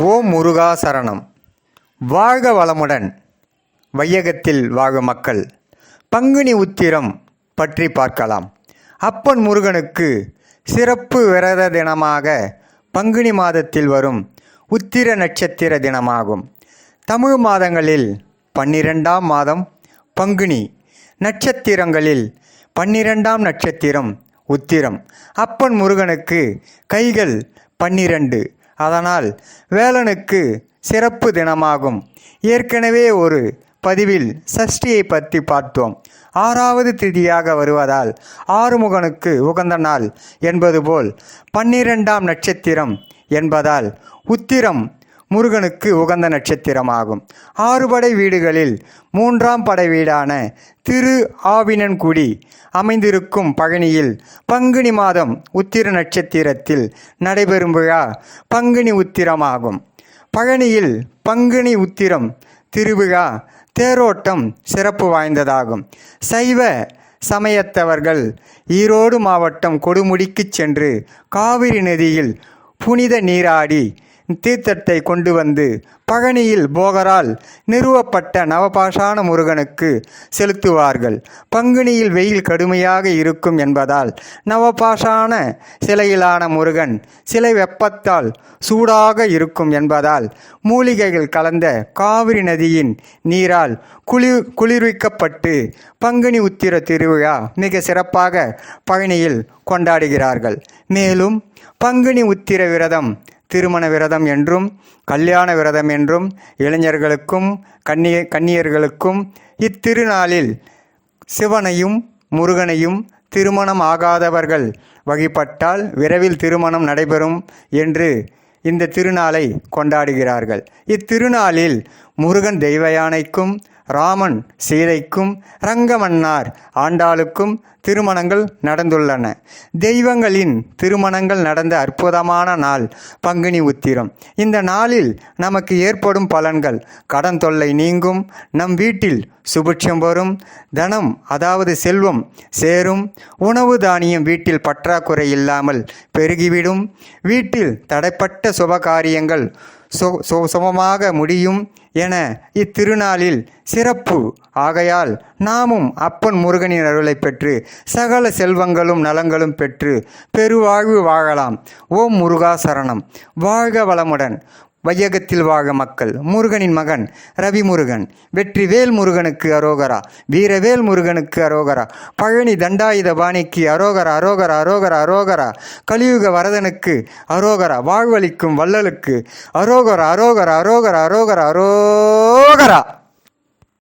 ஓம் முருகா சரணம். வாழ்க வளமுடன். வையகத்தில் வாழும் மக்கள் பங்குனி உத்திரம் பற்றி பார்க்கலாம். அப்பன் முருகனுக்கு சிறப்பு விரத தினமாக பங்குனி மாதத்தில் வரும் உத்திர நட்சத்திர தினமாகும். தமிழ் மாதங்களில் பன்னிரெண்டாம் மாதம் பங்குனி நட்சத்திரங்களில் பன்னிரெண்டாம் நட்சத்திரம் உத்திரம். அப்பன் முருகனுக்கு கைகள் பன்னிரண்டு. அதனால் வேலனுக்கு சிறப்பு தினமாகும். ஏற்கனவே ஒரு பதிவில் சஷ்டியை பற்றி பார்த்தோம். ஆறாவது திதியாக வருவதால் ஆறுமுகனுக்கு உகந்த நாள் என்பது போல் பன்னிரெண்டாம் நட்சத்திரம் என்பதால் உத்திரம் முருகனுக்கு உகந்த நட்சத்திரமாகும். ஆறுபடை வீடுகளில் மூன்றாம் படை வீடான திரு ஆவினன்குடி அமைந்திருக்கும் பழனியில் பங்குனி மாதம் உத்திர நட்சத்திரத்தில் நடைபெறும் விழா பங்குனி உத்திரமாகும். பழனியில் பங்குனி உத்திரம் திருவிழா தேரோட்டம் சிறப்பு வாய்ந்ததாகும். சைவ சமயத்தவர்கள் ஈரோடு மாவட்டம் கொடுமுடிக்கு சென்று காவிரி நதியில் புனித நீராடி தீர்த்தத்தை கொண்டு வந்து பழனியில் போகரால் நிறுவப்பட்ட நவபாஷான முருகனுக்கு செலுத்துவார்கள். பங்குனியில் வெயில் கடுமையாக இருக்கும் என்பதால் நவபாஷான சிலையிலான முருகன் சிலை வெப்பத்தால் சூடாக இருக்கும் என்பதால் மூலிகைகள் கலந்த காவிரி நதியின் நீரால் குளிர் குளிர்விக்கப்பட்டு பங்குனி உத்திர திருவிழா மிக சிறப்பாக பழனியில் கொண்டாடுகிறார்கள். மேலும் பங்குனி உத்திர விரதம் திருமண விரதம் என்றும் கல்யாண விரதம் என்றும் இளைஞர்களுக்கும் கன்னிய கன்னியர்களுக்கும் இத்திருநாளில் சிவனையும் முருகனையும் திருமணம் ஆகாதவர்கள் வழிபட்டால் விரைவில் திருமணம் நடைபெறும் என்று இந்த திருநாளை கொண்டாடுகிறார்கள். இத்திருநாளில் முருகன் தெய்வ யானைக்கும் ராமன் சீதைக்கும் ரங்கமன்னார் ஆண்டாளுக்கும் திருமணங்கள் நடந்துள்ளன. தெய்வங்களின் திருமணங்கள் நடந்த அற்புதமான நாள் பங்குனி உத்திரம். இந்த நாளில் நமக்கு ஏற்படும் பலன்கள் கடன் தொல்லை நீங்கும் நம் வீட்டில் சுபிட்சம் வரும் தனம் அதாவது செல்வம் சேரும் உணவு தானியம் வீட்டில் பற்றாக்குறை இல்லாமல் பெருகிவிடும் வீட்டில் தடைப்பட்ட சுபகாரியங்கள் சு சுமமாக முடியும் என இத்திருநாளில் சிறப்பு. ஆகையால் நாமும் அப்பன் முருகனின் அருளை பெற்று சகல செல்வங்களும் நலங்களும் பெற்று பெருவாழ்வு வாழலாம். ஓம் முருகா சரணம். வாழ்க வளமுடன். வையகத்தில் வாழ மக்கள். முருகனின் மகன் ரவி முருகன் வெற்றி வேல் முருகனுக்கு அரோகரா. வீரவேல் முருகனுக்கு அரோகரா. பழனி தண்டாயுத பாணிக்கு அரோகரா அரோகரா அரோகரா அரோகரா. கலியுக வரதனுக்கு அரோகரா. வாழ்வளிக்கும் வள்ளலுக்கு அரோகரா அரோகரா அரோகரா அரோகரா அரோகரா.